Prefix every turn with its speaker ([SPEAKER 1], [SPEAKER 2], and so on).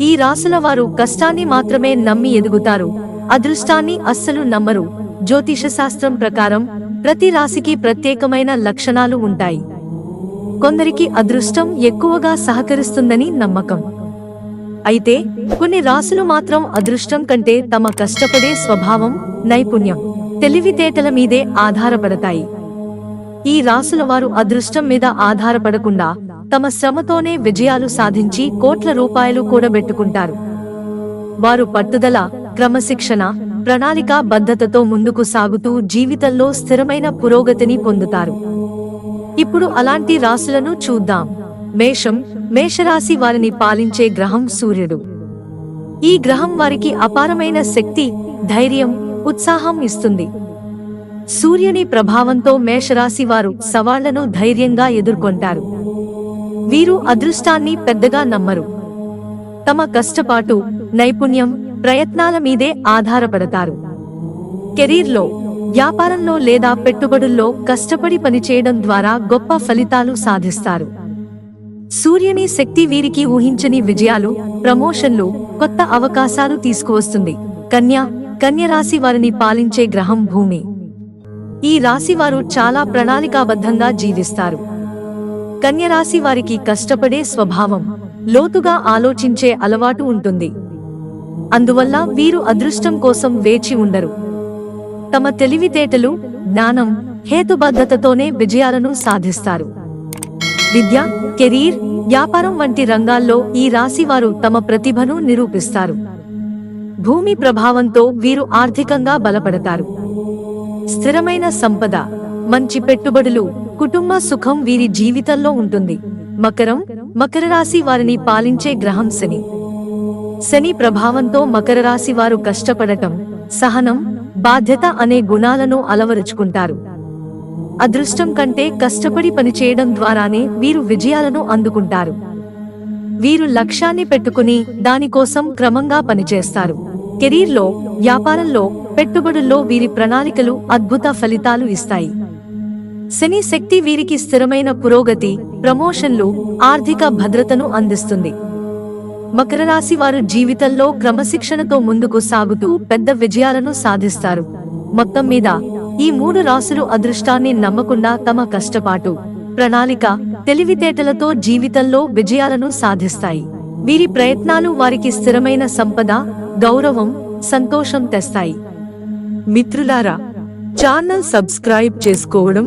[SPEAKER 1] ఈ రాసుల వారు కష్టాన్ని మాత్రమే నమ్మి ఎదుగుతారు. అదృష్టాన్ని అస్సలు నమ్మరు. జ్యోతిష శాస్త్రం ప్రకారం ప్రతి రాశికి ప్రత్యేకమైన లక్షణాలు ఉంటాయి. కొందరికి అదృష్టం ఎక్కువగా సహకరిస్తుందని నమ్మకం. అయితే కొన్ని రాసులు మాత్రం అదృష్టం కంటే తమ కష్టపడే స్వభావం నైపుణ్యం తెలివితేటల మీదే ఆధారపడతాయి. ఈ రాసుల వారు అదృష్టం మీద ఆధారపడకుండా తమ శ్రమతోనే విజయాలు సాధించి కోట్ల రూపాయలు కూడబెట్టుకుంటారు. వారు పట్టుదల క్రమశిక్షణ ప్రణాళికా బద్ధతతో ముందుకు సాగుతూ జీవితంలో స్థిరమైన పురోగతిని పొందుతారు. ఇప్పుడు అలాంటి రాశులను చూద్దాం. మేషం మేషరాశి వారిని పాలించే గ్రహం సూర్యుడు. ఈ గ్రహం వారికి అపారమైన శక్తి ధైర్యం ఉత్సాహం ఇస్తుంది. సూర్యుని ప్రభావంతో మేషరాశి వారు సవాళ్ళను ధైర్యంగా ఎదుర్కొంటారు. వీరు అదృష్టాన్ని పెద్దగా నమ్మరు. తమ కష్టపాటు నైపుణ్యం ప్రయత్నాల మీదే ఆధారపడతారు. కెరీర్లో వ్యాపారంలో లేదా పెట్టుబడుల్లో కష్టపడి పనిచేయడం ద్వారా గొప్ప ఫలితాలు సాధిస్తారు. సూర్యుని శక్తి వీరికి ఊహించని విజయాలు ప్రమోషన్లు కొత్త అవకాశాలు తీసుకువస్తుంది. కన్యా కన్య రాశి వారిని పాలించే గ్రహం భూమి. ఈ రాశి వారు చాలా ప్రణాళికాబద్ధంగా జీవిస్తారు. కన్యరాశి వారికి కష్టపడే స్వభావం లోతుగా ఆలోచించే అలవాటు ఉంటుంది. అందువల్ల వీరు అదృష్టం కోసం వేచి ఉండరు. తమ తెలివితేటలు జ్ఞానం హేతుబద్ధతతోనే విజయాలను సాధిస్తారు. విద్య కెరీర్ వ్యాపారం వంటి రంగాల్లో ఈ రాశివారు తమ ప్రతిభను నిరూపిస్తారు. భూమి ప్రభావంతో వీరు ఆర్థికంగా బలపడతారు. స్థిరమైన సంపద మంచి పెట్టుబడులు కుటుంబ సుఖం వీరి జీవితంలో ఉంటుంది. మకరం మకర రాశి వారిని పాలించే గ్రహం శని. శని ప్రభావంతో మకర రాశి వారు కష్టపడటం సహనం బాధ్యత అనే గుణాలను అలవరుచుకుంటారు. అదృష్టం కంటే కష్టపడి పనిచేయడం ద్వారానే వీరు విజయాలను అందుకుంటారు. వీరు లక్ష్యాన్ని పెట్టుకుని దానికోసం క్రమంగా పనిచేస్తారు. కెరీర్లో వ్యాపారంలో పెట్టుబడుల్లో వీరి ప్రణాళికలు అద్భుత ఫలితాలు ఇస్తాయి. శని శక్తి వీరికి స్థిరమైన పురోగతి ప్రమోషన్లు ఆర్థిక భద్రతను అందిస్తుంది. మకర రాశి వారు జీవితంలో క్రమశిక్షణతో ముందుకు సాగుతూ పెద్ద విజయాలను సాధిస్తారు. మొత్తం మీద ఈ మూడు రాశులు అదృష్టాన్ని నమ్మకుండా తమ కష్టపాటు ప్రణాళిక తెలివితేటలతో జీవితంలో విజయాలను సాధిస్తాయి. వీరి ప్రయత్నాలు వారికి స్థిరమైన సంపద గౌరవం సంతోషం తెస్తాయి. మిత్రులారా ఛానల్ సబ్స్క్రైబ్ చేసుకోవడం